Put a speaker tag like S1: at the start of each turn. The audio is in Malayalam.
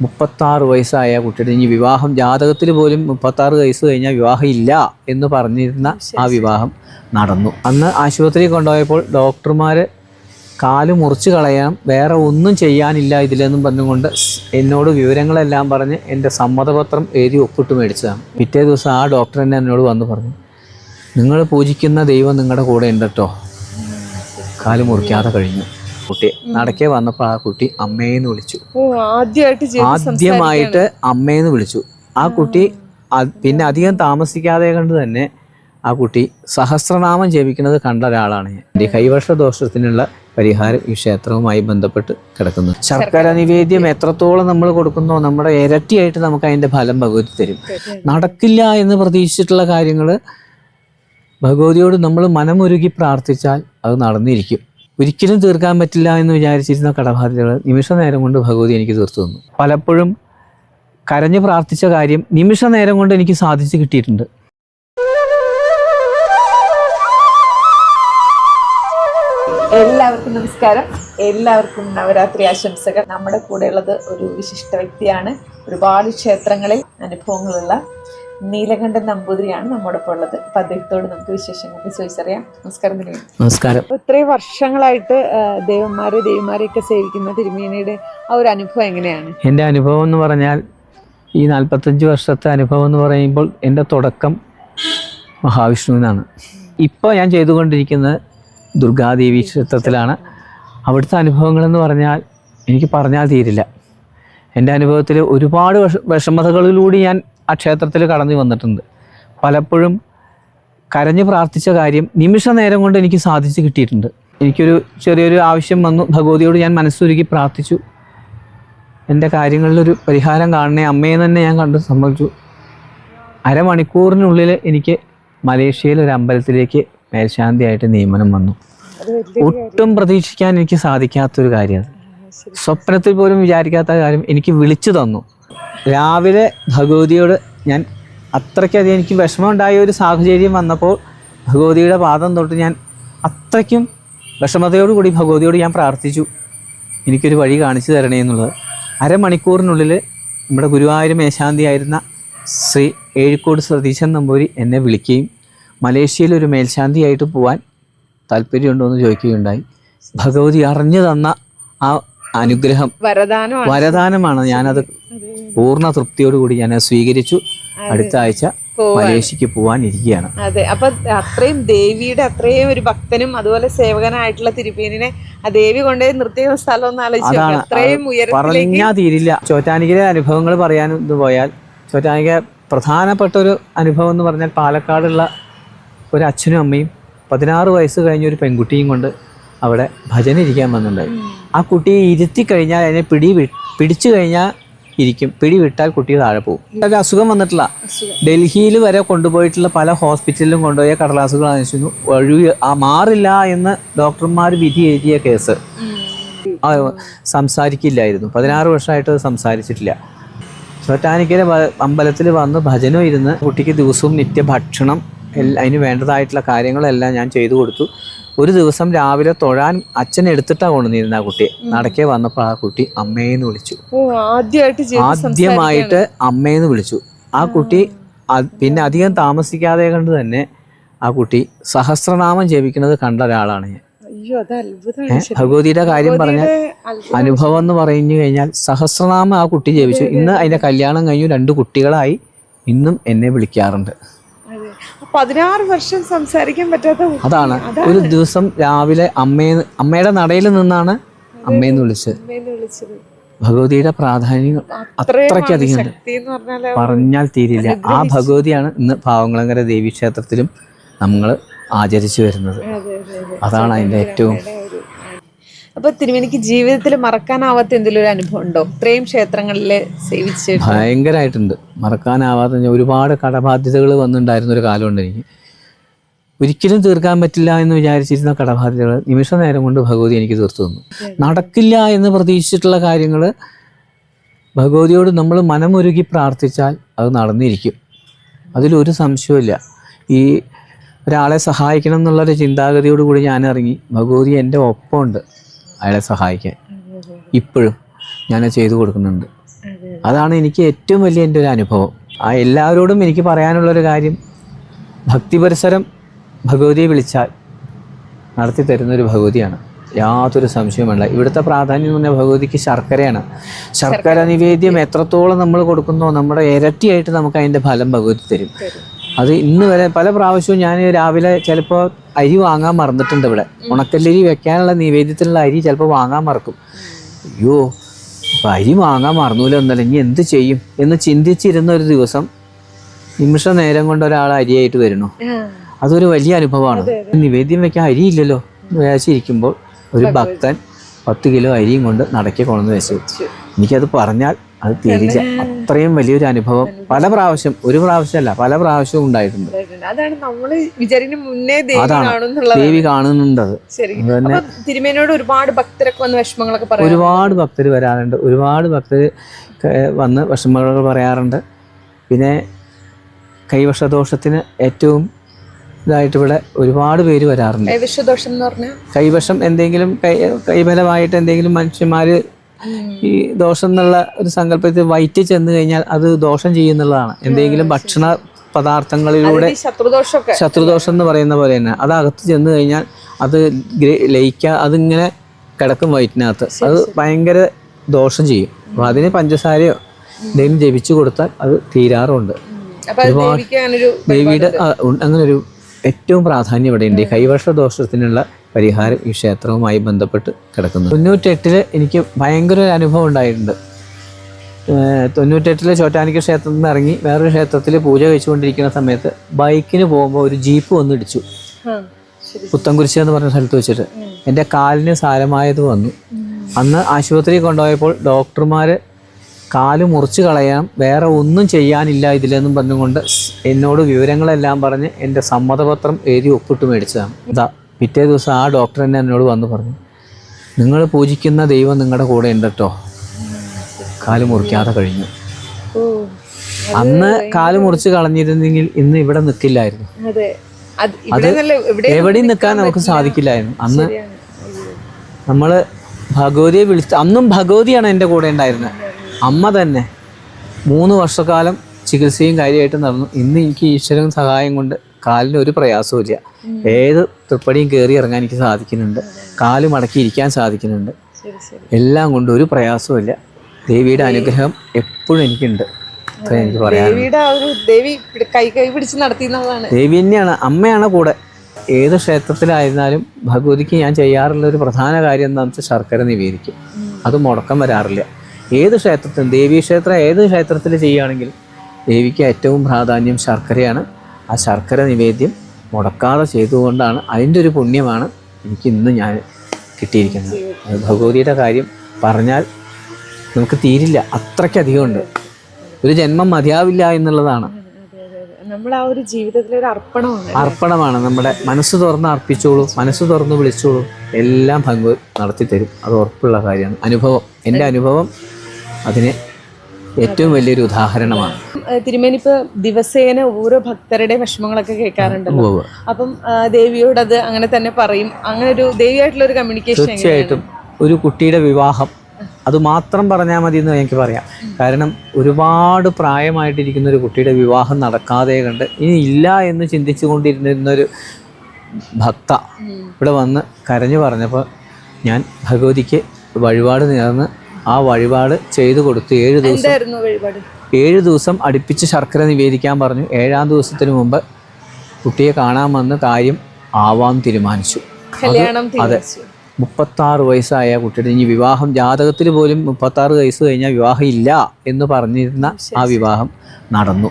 S1: മുപ്പത്താറ് വയസ്സായ കുട്ടിയുടെ ഇനി വിവാഹം ജാതകത്തിൽ പോലും മുപ്പത്താറ് വയസ്സ് കഴിഞ്ഞാൽ വിവാഹം ഇല്ല എന്ന് പറഞ്ഞിരുന്ന ആ വിവാഹം നടന്നു. അന്ന് ആശുപത്രിയിൽ കൊണ്ടുപോയപ്പോൾ ഡോക്ടർമാർ കാൽ മുറിച്ച് കളയാം വേറെ ഒന്നും ചെയ്യാനില്ല ഇതിലെന്നും പറഞ്ഞുകൊണ്ട് എന്നോട് വിവരങ്ങളെല്ലാം പറഞ്ഞ് എന്റെ സമ്മതപത്രം എഴുതി ഒപ്പിട്ട് മേടിച്ചതാണ്. പിറ്റേ ദിവസം ആ ഡോക്ടർ തന്നെ എന്നോട് വന്ന് പറഞ്ഞു നിങ്ങൾ പൂജിക്കുന്ന ദൈവം നിങ്ങളുടെ കൂടെ ഉണ്ട് കേട്ടോ കാൽ മുറിക്കാതെ കഴിഞ്ഞു. കുട്ടി. നടക്കെ വന്നപ്പോൾ ആ കുട്ടി അമ്മേന്ന് വിളിച്ചു.
S2: ആദ്യമായിട്ട്
S1: അമ്മേന്ന് വിളിച്ചു. ആ കുട്ടി പിന്നെ അധികം താമസിക്കാതെ കണ്ട് തന്നെ ആ കുട്ടി സഹസ്രനാമം ജപിക്കുന്നത് കണ്ട ഒരാളാണ് ഞാൻ. കൈവർഷ ദോഷത്തിനുള്ള പരിഹാരം ഈ ക്ഷേത്രവുമായി ബന്ധപ്പെട്ട് കിടക്കുന്നു. ശർക്കര നിവേദ്യം എത്രത്തോളം നമ്മൾ കൊടുക്കുന്നോ നമ്മുടെ ഇരട്ടിയായിട്ട് നമുക്ക് അതിന്റെ ഫലം ഭഗവതി തരും. നടക്കില്ല എന്ന് പ്രതീക്ഷിച്ചിട്ടുള്ള കാര്യങ്ങൾ ഭഗവതിയോട് നമ്മൾ മനമൊരുക്കി പ്രാർത്ഥിച്ചാൽ അത് നടന്നിരിക്കും. ഒരിക്കലും തീർക്കാൻ പറ്റില്ല എന്ന് വിചാരിച്ചിരുന്ന കടബാധ്യതകൾ നിമിഷ നേരം കൊണ്ട് ഭഗവതി എനിക്ക് തീർത്തു തന്നു. പലപ്പോഴും കരഞ്ഞു പ്രാർത്ഥിച്ച കാര്യം നിമിഷ നേരം കൊണ്ട് എനിക്ക് സാധിച്ചു കിട്ടിയിട്ടുണ്ട്.
S2: എല്ലാവർക്കും നമസ്കാരം. എല്ലാവർക്കും നവരാത്രി ആശംസകൾ. നമ്മുടെ കൂടെയുള്ളത് ഒരു വിശിഷ്ട വ്യക്തിയാണ്. ഒരുപാട് ക്ഷേത്രങ്ങളിൽ അനുഭവങ്ങളുള്ള നീലകണ്ഠൻ നമ്പൂതിരിയാണ് നമ്മോടൊപ്പം ഉള്ളത്. അപ്പൊ അദ്ദേഹത്തോട് നമുക്ക് വിശേഷങ്ങൾ ചോദിച്ചറിയാം. നമസ്കാരം
S1: നമസ്കാരം.
S2: ഇത്രയും വർഷങ്ങളായിട്ട് ദേവന്മാരെ ദേവിമാരെയൊക്കെ സേവിക്കുന്ന തിരുമേനിയുടെ ആ ഒരു അനുഭവം എങ്ങനെയാണ്?
S1: എന്റെ അനുഭവം എന്ന് പറഞ്ഞാൽ ഈ നാൽപ്പത്തഞ്ച് വർഷത്തെ അനുഭവം എന്ന് പറയുമ്പോൾ എന്റെ തുടക്കം മഹാവിഷ്ണുവിനാണ്. ഇപ്പോൾ ഞാൻ ചെയ്തുകൊണ്ടിരിക്കുന്നത് ദുർഗാദേവി ക്ഷേത്രത്തിലാണ്. അവിടുത്തെ അനുഭവങ്ങളെന്ന് പറഞ്ഞാൽ എനിക്ക് പറഞ്ഞാൽ തീരില്ല. എന്റെ അനുഭവത്തിൽ ഒരുപാട് വിഷ വിഷമതകളിലൂടെ ഞാൻ ആ ക്ഷേത്രത്തിൽ കടന്നു വന്നിട്ടുണ്ട്. പലപ്പോഴും കരഞ്ഞ് പ്രാർത്ഥിച്ച കാര്യം നിമിഷ നേരം കൊണ്ട് എനിക്ക് സാധിച്ചു കിട്ടിയിട്ടുണ്ട്. എനിക്കൊരു ചെറിയൊരു ആവശ്യം വന്നു. ഭഗവതിയോട് ഞാൻ മനസ്സൊരുക്കി പ്രാർത്ഥിച്ചു. എന്റെ കാര്യങ്ങളിലൊരു പരിഹാരം കാണണേ. അമ്മയെ തന്നെ ഞാൻ കണ്ട് സമ്മതിച്ചു. അരമണിക്കൂറിനുള്ളിൽ എനിക്ക് മലേഷ്യയിൽ ഒരു അമ്പലത്തിലേക്ക് മേൽശാന്തിയായിട്ട് നിയമനം വന്നു. ഒട്ടും പ്രതീക്ഷിക്കാൻ എനിക്ക് സാധിക്കാത്തൊരു കാര്യമാണ്. സ്വപ്നത്തിൽ പോലും വിചാരിക്കാത്ത കാര്യം എനിക്ക് വിളിച്ചു തന്നു. രാവിലെ ഭഗവതിയോട് ഞാൻ അത്രയ്ക്കധികം എനിക്ക് വിഷമമുണ്ടായ ഒരു സാഹചര്യം വന്നപ്പോൾ ഭഗവതിയുടെ പാദം തൊട്ട് ഞാൻ അത്രയ്ക്കും വിഷമതയോടുകൂടി ഭഗവതിയോട് ഞാൻ പ്രാർത്ഥിച്ചു. എനിക്കൊരു വഴി കാണിച്ചു തരണേ എന്നുള്ളത്. അരമണിക്കൂറിനുള്ളിൽ നമ്മുടെ ഗുരുവായൂർ മേശാന്തിയായിരുന്ന ശ്രീ ഏഴിക്കോട് സതീശൻ നമ്പൂരി എന്നെ വിളിക്കുകയും മലേഷ്യയിൽ ഒരു മേൽശാന്തിയായിട്ട് പോകാൻ താല്പര്യമുണ്ടോ എന്ന് ചോദിക്കുകയുണ്ടായി. ഭഗവതി അറിഞ്ഞു തന്ന ആ അനുഗ്രഹം
S2: വരദാനമാണ്.
S1: ഞാനത് പൂർണ തൃപ്തിയോടുകൂടി ഞാൻ സ്വീകരിച്ചു. അടുത്ത ആഴ്ച
S2: പോവാൻ.
S1: മലേഷ്യക്ക് പോകാൻ ഇരിക്കുകയാണ്.
S2: അതെ. അപ്പൊ അത്രയും ദേവിയുടെ അത്രയും ഒരു ഭക്തനും അതുപോലെ സേവകനായിട്ടുള്ള തിരുപ്പേനിനെ ആ ദേവി കൊണ്ടുപോയി നിർത്തിയ സ്ഥലം ഒന്ന് ആലോചിച്ച് അത്രയും
S1: തീരില്ല. ചോറ്റാനിക്കലെ അനുഭവങ്ങൾ പറയാൻ ഇത് പോയാൽ ചോറ്റാനിക്ക പ്രധാനപ്പെട്ട ഒരു അനുഭവം എന്ന് പറഞ്ഞാൽ പാലക്കാടുള്ള ഒരു അച്ഛനും അമ്മയും പതിനാറ് വയസ്സ് കഴിഞ്ഞ ഒരു പെൺകുട്ടിയും കൊണ്ട് അവിടെ ഭജന ഇരിക്കാൻ വന്നിട്ടുണ്ടായി. ആ കുട്ടിയെ ഇരുത്തി കഴിഞ്ഞാൽ അതിനെ പിടി പിടിച്ചു കഴിഞ്ഞാൽ ഇരിക്കും. പിടിവിട്ടാൽ കുട്ടി താഴെ പോകും. ഒരു അസുഖം വന്നിട്ടില്ല. ഡൽഹിയിൽ വരെ കൊണ്ടുപോയിട്ടുള്ള പല ഹോസ്പിറ്റലിലും കൊണ്ടുപോയ കടലാസുകൾ അന്വേഷിച്ചു ഒഴിവ് ആ മാറില്ല എന്ന് ഡോക്ടർമാർ വിധി എഴുതിയ കേസ്. സംസാരിക്കില്ലായിരുന്നു. പതിനാറ് വർഷമായിട്ട് അത് സംസാരിച്ചിട്ടില്ല. ചോറ്റാനിക്കര അമ്പലത്തിൽ വന്ന് ഭജനം ഇരുന്ന് കുട്ടിക്ക് ദിവസവും നിത്യഭക്ഷണം അതിന് വേണ്ടതായിട്ടുള്ള കാര്യങ്ങളെല്ലാം ഞാൻ ചെയ്തു കൊടുത്തു. ഒരു ദിവസം രാവിലെ തൊഴാൻ അച്ഛൻ എടുത്തിട്ടാ കൊണ്ടുവന്നിരുന്ന ആ കുട്ടിയെ. നടക്കെ വന്നപ്പോൾ ആ കുട്ടി അമ്മേന്ന് വിളിച്ചു.
S2: ആദ്യമായിട്ട്
S1: അമ്മയെന്ന് വിളിച്ചു. ആ കുട്ടി പിന്നെ അധികം താമസിക്കാതെ കണ്ട് തന്നെ ആ കുട്ടി സഹസ്രനാമം ജപിക്കുന്നത് കണ്ട ഒരാളാണ് ഞാൻ. ഭഗവതിയുടെ കാര്യം പറഞ്ഞാൽ അനുഭവം എന്ന് പറഞ്ഞു കഴിഞ്ഞാൽ സഹസ്രനാമം ആ കുട്ടി ജപിച്ചു. ഇന്ന് അതിന്റെ കല്യാണം കഴിഞ്ഞു രണ്ട് കുട്ടികളായി ഇന്നും എന്നെ വിളിക്കാറുണ്ട്.
S2: പതിനാറ് വർഷം സംസാരിക്കാൻ പറ്റാത്ത.
S1: അതാണ്. ഒരു ദിവസം രാവിലെ അമ്മയെ അമ്മയുടെ നടയിൽ നിന്നാണ് അമ്മയെന്ന് വിളിച്ചത്. ഭഗവതിയുടെ പ്രാധാന്യം അത്രയ്ക്കധികം പറഞ്ഞാൽ തീരില്ല. ആ ഭഗവതിയാണ് ഇന്ന് പാവങ്ങളങ്കര ദേവീക്ഷേത്രത്തിലും നമ്മൾ ആചരിച്ചു വരുന്നത്.
S2: അതെ, അതെ, അതെ.
S1: അതാണ് അതിന്റെ ഏറ്റവും
S2: അപ്പൊ തിരുമേനിക്ക് ജീവിതത്തിൽ മറക്കാനാവാത്ത എന്തെങ്കിലും ഒരു അനുഭവം ഉണ്ടോ? ഇത്രയും ക്ഷേത്രങ്ങളിൽ സേവിച്ച്
S1: ഭയങ്കരമായിട്ടുണ്ട് മറക്കാനാവാത്ത ഒരുപാട് കടബാധ്യതകൾ വന്നിട്ടുണ്ടായിരുന്ന ഒരു കാലമുണ്ട് എനിക്ക്. ഒരിക്കലും തീർക്കാൻ പറ്റില്ല എന്ന് വിചാരിച്ചിരുന്ന കടബാധ്യതകൾ നിമിഷ നേരം കൊണ്ട് ഭഗവതി എനിക്ക് തീർത്തു തന്നു. നടക്കില്ല എന്ന് പ്രതീക്ഷിച്ചിട്ടുള്ള കാര്യങ്ങൾ ഭഗവതിയോട് നമ്മൾ മനമൊരുക്കി പ്രാർത്ഥിച്ചാൽ അത് നടന്നിരിക്കും. അതിലൊരു സംശയമില്ല ഈ ഒരാളെ സഹായിക്കണം എന്നുള്ളൊരു ചിന്താഗതിയോടുകൂടി ഞാൻ ഇറങ്ങി ഭഗവതി എന്റെ ഒപ്പമുണ്ട്. അയാളെ സഹായിക്കാൻ. ഇപ്പോഴും ഞാൻ ചെയ്തു കൊടുക്കുന്നുണ്ട്. അതാണ് എനിക്ക് ഏറ്റവും വലിയ എന്റെ ഒരു അനുഭവം. ആ എല്ലാവരോടും എനിക്ക് പറയാനുള്ളൊരു കാര്യം ഭക്തി പരിസരം ഭഗവതിയെ വിളിച്ചാൽ നടത്തി തരുന്നൊരു ഭഗവതിയാണ്. യാതൊരു സംശയവുമല്ല ഇവിടുത്തെ പ്രാധാന്യം എന്ന് പറഞ്ഞാൽ ഭഗവതിക്ക് ശർക്കരയാണ്. ശർക്കര നിവേദ്യം എത്രത്തോളം നമ്മൾ കൊടുക്കുന്നോ നമ്മുടെ ഇരട്ടിയായിട്ട് നമുക്ക് അതിന്റെ ഫലം ഭഗവതി തരും. അത് ഇന്ന് വരെ പല പ്രാവശ്യവും ഞാൻ രാവിലെ ചിലപ്പോൾ അരി വാങ്ങാൻ മറന്നിട്ടുണ്ട് ഇവിടെ. ഉണക്കല്ലരി വെക്കാനുള്ള നിവേദ്യത്തിനുള്ള അരി ചിലപ്പോൾ വാങ്ങാൻ മറക്കും. അയ്യോ ഇപ്പം അരി വാങ്ങാൻ മറന്നൂല എന്നല്ല ഇനി എന്ത് ചെയ്യും? എന്ന് ചിന്തിച്ചിരുന്ന ഒരു ദിവസം നിമിഷ നേരം കൊണ്ട് ഒരാൾ അരിയായിട്ട് വരുന്നു. അതൊരു വലിയ അനുഭവമാണ്. നിവേദ്യം വെക്കാൻ അരിയില്ലല്ലോ. വിചാരിച്ചിരിക്കുമ്പോൾ ഒരു ഭക്തൻ പത്ത് കിലോ അരിയും കൊണ്ട് നടക്കി കൊണ്ടുവന്ന് വെച്ചു. എനിക്കത് പറഞ്ഞാൽ അത് തിരിച്ച അത്രയും വലിയൊരു അനുഭവം. പല പ്രാവശ്യം ഒരു പ്രാവശ്യമല്ല പല പ്രാവശ്യവും ഉണ്ടായിട്ടുണ്ട്.
S2: അതാണ് നമ്മൾ വിചാരിക്കുന്ന മുന്നേ ദേവി. കാണുന്നുള്ളത്
S1: ദേവി കാണുന്നുണ്ട്
S2: തിരുമേനോട് ഒരുപാട് ഭക്തരൊക്കെ വന്ന് വിഷമങ്ങളൊക്കെ പറയാം
S1: ഒരുപാട് ഭക്തർ വരാറുണ്ട്. ഒരുപാട് ഭക്തർ വന്ന് വിഷമങ്ങളൊക്കെ പറയാറുണ്ട്. പിന്നെ കൈവശദോഷത്തിന് ഏറ്റവും ഇതായിട്ട് ഇവിടെ ഒരുപാട് പേര് വരാറുണ്ട്.
S2: കൈവശദോഷം എന്ന് പറഞ്ഞാൽ
S1: കൈവശം എന്തെങ്കിലും കൈ കൈബലമായിട്ട് എന്തെങ്കിലും മനുഷ്യന്മാർ ഈ ദോഷം എന്നുള്ള ഒരു സങ്കല്പത്തിൽ വയറ്റി ചെന്ന് കഴിഞ്ഞാൽ അത് ദോഷം ചെയ്യുന്നുള്ളതാണ്. എന്തെങ്കിലും ഭക്ഷണ പദാർത്ഥങ്ങളിലൂടെ
S2: ശത്രുദോഷമൊക്കെ.
S1: ശത്രുദോഷം എന്ന് പറയുന്ന പോലെ തന്നെ. അത് അകത്ത് ചെന്ന് കഴിഞ്ഞാൽ അത് ലയിക്കുക അതിങ്ങനെ കിടക്കും വയറ്റിനകത്ത്. അത് ഭയങ്കര ദോഷം ചെയ്യും. അപ്പോൾ അതിന് പഞ്ചസാരയോ എന്തെങ്കിലും ജപിച്ചു കൊടുത്താൽ അത് തീരാറുണ്ട്. ദേവിയുടെ അങ്ങനെ ഒരു ഏറ്റവും പ്രാധാന്യം ഇവിടെയുണ്ട്. ഈ കൈവർഷ ദോഷത്തിനുള്ള പരിഹാരം ഈ ക്ഷേത്രവുമായി ബന്ധപ്പെട്ട് കിടക്കുന്നു തൊണ്ണൂറ്റെട്ടിൽ എനിക്ക് ഭയങ്കര ഒരു അനുഭവം ഉണ്ടായിട്ടുണ്ട്. തൊണ്ണൂറ്റെട്ടിലെ ചോറ്റാനിക്ക ക്ഷേത്രത്തിൽ നിന്ന് ഇറങ്ങി വേറൊരു ക്ഷേത്രത്തിൽ പൂജ കഴിച്ചുകൊണ്ടിരിക്കുന്ന സമയത്ത് ബൈക്കിന് പോകുമ്പോൾ ഒരു ജീപ്പ് വന്ന് ഇടിച്ചു. പുത്തൻകുരിശ് എന്ന് പറഞ്ഞ സ്ഥലത്ത് വെച്ചിട്ട്. എന്റെ കാലിന് സാരമായത് വന്നു. അന്ന് ആശുപത്രിയിൽ കൊണ്ടുപോയപ്പോൾ ഡോക്ടർമാർ കാൽ മുറിച്ച് കളയാം വേറെ ഒന്നും ചെയ്യാനില്ല ഇതിലെന്നും പറഞ്ഞുകൊണ്ട് എന്നോട് വിവരങ്ങളെല്ലാം പറഞ്ഞ് എന്റെ സമ്മതപത്രം എഴുതി ഒപ്പിട്ട് മേടിച്ചതാണ്. ഇതാ പിറ്റേ ദിവസം ആ ഡോക്ടർ തന്നെ എന്നോട് വന്ന് പറഞ്ഞു നിങ്ങൾ പൂജിക്കുന്ന ദൈവം നിങ്ങളുടെ കൂടെ ഉണ്ട് കേട്ടോ കാൽ മുറിക്കാതെ കഴിഞ്ഞു. അന്ന് കാൽ മുറിച്ച് കളഞ്ഞിരുന്നെങ്കിൽ ഇന്ന് ഇവിടെ നിൽക്കില്ലായിരുന്നു
S2: അതെ.
S1: എവിടെയും നിൽക്കാൻ നമുക്ക് സാധിക്കില്ലായിരുന്നു. അന്ന് നമ്മൾ ഭഗവതിയെ വിളിച്ച് അന്നും ഭഗവതിയാണ് എന്റെ കൂടെ ഉണ്ടായിരുന്നത്. അമ്മ തന്നെ മൂന്ന് വർഷക്കാലം ചികിത്സയും കാര്യമായിട്ട് നടന്നു. ഇന്ന് എനിക്ക് ഈശ്വരൻ സഹായം കൊണ്ട് കാലിന് ഒരു പ്രയാസവും ഇല്ല. ഏത് തൃപ്പടിയും കയറി ഇറങ്ങാൻ എനിക്ക് സാധിക്കുന്നുണ്ട്. കാൽ മടക്കി ഇരിക്കാൻ സാധിക്കുന്നുണ്ട്. എല്ലാം കൊണ്ട് ഒരു പ്രയാസവും ഇല്ല. ദേവിയുടെ അനുഗ്രഹം എപ്പോഴും എനിക്കുണ്ട്. അത്ര എനിക്ക് പറയാം
S2: ദേവിയുടെ ആ ഒരു ദേവി കൈ കൈ പിടിച്ച് നടത്തിയെന്നുള്ളതാണ്.
S1: ദേവി തന്നെയാണ്. അമ്മയാണ് കൂടെ. ഏത് ക്ഷേത്രത്തിലായിരുന്നാലും ഭഗവതിക്ക് ഞാൻ ചെയ്യാറുള്ള ഒരു പ്രധാന കാര്യം എന്താണെന്ന് വെച്ചാൽ ശർക്കര നിവേദിക്കും. അത് മുടക്കം വരാറില്ല. ഏത് ക്ഷേത്രത്തിലും ദേവീ ക്ഷേത്രം ഏത് ക്ഷേത്രത്തിൽ ചെയ്യുകയാണെങ്കിൽ ദേവിക്ക് ഏറ്റവും പ്രാധാന്യം ശർക്കരയാണ്. ആ ശർക്കര നിവേദ്യം മുടക്കാതെ ചെയ്തുകൊണ്ടാണ് അതിന്റെ ഒരു പുണ്യമാണ് എനിക്ക് ഇന്ന് ഞാൻ കിട്ടിയിരിക്കുന്നത്. ഭഗവതിയുടെ കാര്യം പറഞ്ഞാൽ നമുക്ക് തീരില്ല. അത്രയ്ക്കധികം ഉണ്ട് ഒരു ജന്മം മതിയാവില്ല എന്നുള്ളതാണ്.
S2: നമ്മൾ ആ ഒരു ജീവിതത്തിൽ ഒരു അർപ്പണമാണ്
S1: അർപ്പണമാണ്. നമ്മുടെ മനസ്സ് തുറന്ന് അർപ്പിച്ചോളൂ മനസ്സ് തുറന്ന് വിളിച്ചോളൂ. എല്ലാം ഭഗവത് നടത്തി തരും അത് ഉറപ്പുള്ള കാര്യമാണ്. അനുഭവം. എന്റെ അനുഭവം അതിന് ഏറ്റവും വലിയൊരു ഉദാഹരണമാണ്.
S2: തിരുമേനിപ്പ് ദിവസേന ഓരോ ഭക്തരുടെ വിഷമങ്ങളൊക്കെ കേൾക്കാറുണ്ടല്ലോ. അപ്പം ദേവിയോടത് അങ്ങനെ തന്നെ പറയും. അങ്ങനെ ഒരു ദേവിയായിട്ടുള്ള ഒരു കമ്മ്യൂണിക്കേഷൻ
S1: തീർച്ചയായിട്ടും. ഒരു കുട്ടിയുടെ വിവാഹം അത് മാത്രം പറഞ്ഞാൽ മതി എന്ന് എനിക്ക് പറയാം. കാരണം ഒരുപാട് പ്രായമായിട്ടിരിക്കുന്ന ഒരു കുട്ടിയുടെ വിവാഹം നടക്കാതെ കണ്ട് ഇനി ഇല്ല എന്ന് ചിന്തിച്ചു കൊണ്ടിരുന്നിരുന്നൊരു ഭക്ത ഇവിടെ വന്ന് കരഞ്ഞു പറഞ്ഞപ്പോൾ ഞാൻ ഭഗവതിക്ക് വഴിപാട് നേർന്ന് ആ വഴിപാട് ചെയ്തു കൊടുത്തു. ഏഴ് ദിവസം ഏഴ് ദിവസം അടുപ്പിച്ച് ശർക്കര നിവേദിക്കാൻ പറഞ്ഞു. ഏഴാം ദിവസത്തിന് മുമ്പ് കുട്ടിയെ കാണാൻ വന്ന് കാര്യം ആവാം തീരുമാനിച്ചു.
S2: അതെ
S1: മുപ്പത്താറ് വയസ്സായ കുട്ടിയുടെ ഇനി വിവാഹം ജാതകത്തിൽ പോലും മുപ്പത്താറ് വയസ്സ് കഴിഞ്ഞാൽ വിവാഹം ഇല്ല എന്ന് പറഞ്ഞിരുന്ന ആ വിവാഹം നടന്നു.